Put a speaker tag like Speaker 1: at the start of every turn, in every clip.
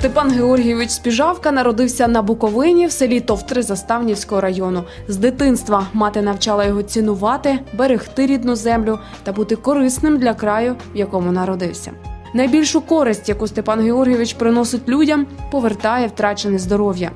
Speaker 1: Степан Георгійович Спіжавка народився на Буковині в селі Товтри Заставнівського району. З дитинства мати навчала його цінувати, берегти рідну землю та бути корисним для краю, в якому народився. Найбільшу користь, яку Степан Георгійович приносить людям, повертає втрачене здоров'я.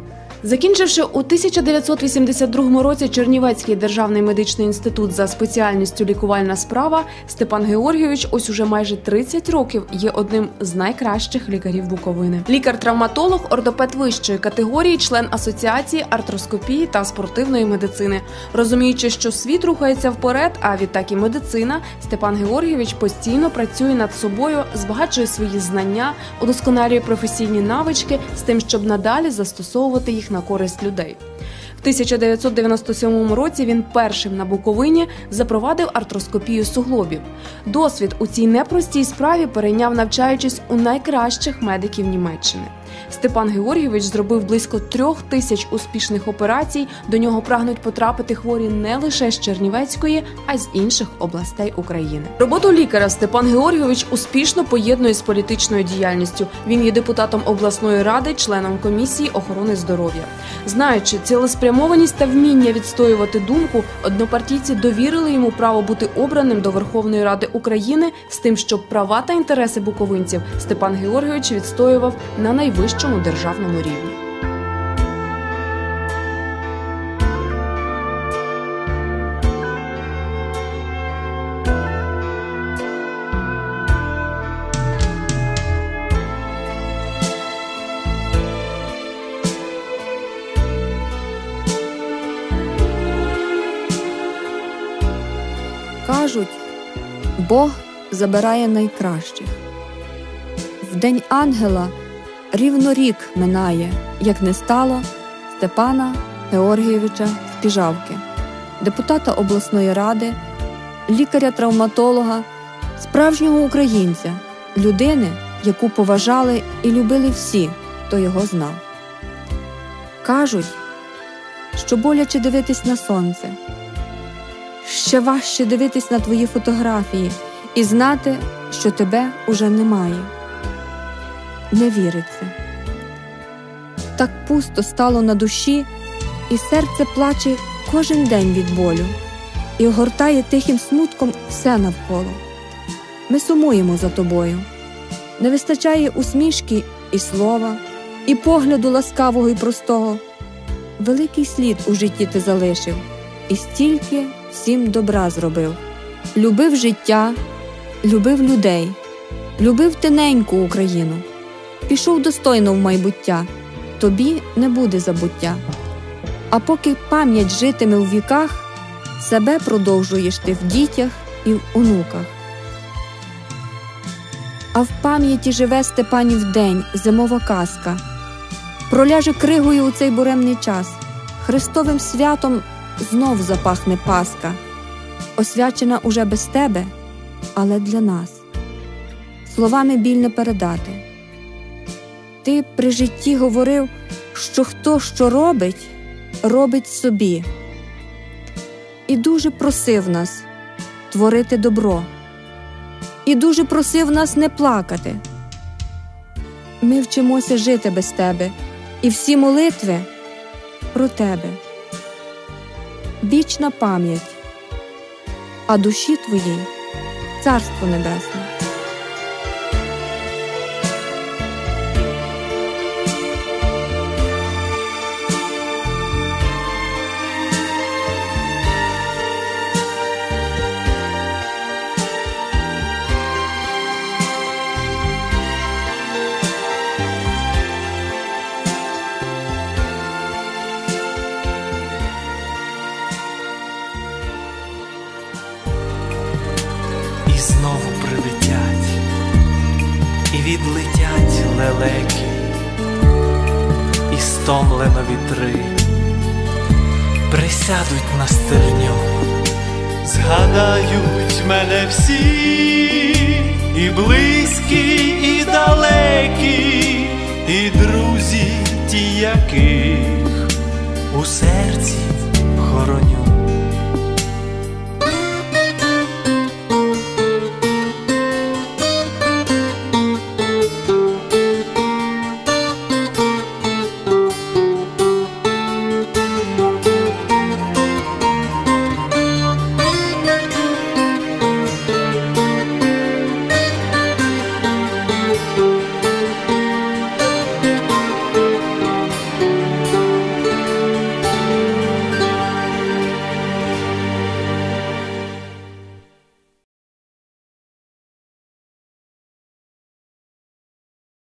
Speaker 1: Закінчивши у 1982 році Чернівецький державний медичний інститут за спеціальністю лікувальна справа, Степан Георгійович ось уже майже 30 років є одним з найкращих лікарів Буковини. Лікар-травматолог, ортопед вищої категорії, член асоціації артроскопії та спортивної медицини. Розуміючи, що світ рухається вперед, а відтак і медицина, Степан Георгійович постійно працює над собою, збагачує свої знання, удосконалює професійні навички з тим, щоб надалі застосовувати їх на користь людей. В 1997 році він першим на Буковині запровадив артроскопію суглобів. Досвід у цій непростій справі перейняв, навчаючись у найкращих медиків Німеччини. Степан Георгійович зробив близько трьох тисяч успішних операцій. До нього прагнуть потрапити хворі не лише з Чернівецької, а й з інших областей України. Роботу лікаря Степан Георгійович успішно поєднує з політичною діяльністю. Він є депутатом обласної ради, членом комісії охорони здоров'я. Знаючи цілеспрямованість та вміння відстоювати думку, однопартійці довірили йому право бути обраним до Верховної Ради України з тим, щоб права та інтереси буковинців Степан Георгійович відстоював на найвищому державному рівні.
Speaker 2: Кажуть, Бог забирає найкращих. В день ангела рівно рік минає, як не стало Степана Георгійовича Спіжавки, депутата обласної ради, лікаря-травматолога, справжнього українця, людини, яку поважали і любили всі, хто його знав. Кажуть, що боляче дивитись на сонце ще важче дивитись на твої фотографії і знати, що тебе уже немає. Не віриться. Так пусто стало на душі, і серце плаче кожен день від болю і огортає тихим смутком все навколо. Ми сумуємо за тобою. Не вистачає усмішки і слова, і погляду ласкавого і простого. Великий слід у житті ти залишив, і стільки всім добра зробив. Любив життя, любив людей, любив тененьку Україну. Пішов достойно в майбуття, тобі не буде забуття. А поки пам'ять житиме у віках, себе продовжуєш ти в дітях і в онуках. А в пам'яті живе Степанів день, зимова казка. Проляже кригою у цей буремний час, Христовим святом знов запахне Паска, освячена уже без тебе, але для нас. Словами біль не передати. Ти при житті говорив, що хто що робить, робить собі. І дуже просив нас творити добро, і дуже просив нас не плакати. Ми вчимося жити без тебе, і всі молитви про тебе вічна пам'ять, а душі твоїй царство небесне.
Speaker 3: Знову прилетять, і відлетять лелеки, і стомлено вітри, присядуть на стерню, згадають мене всі, і близькі, і далекі, і друзі ті, яких усе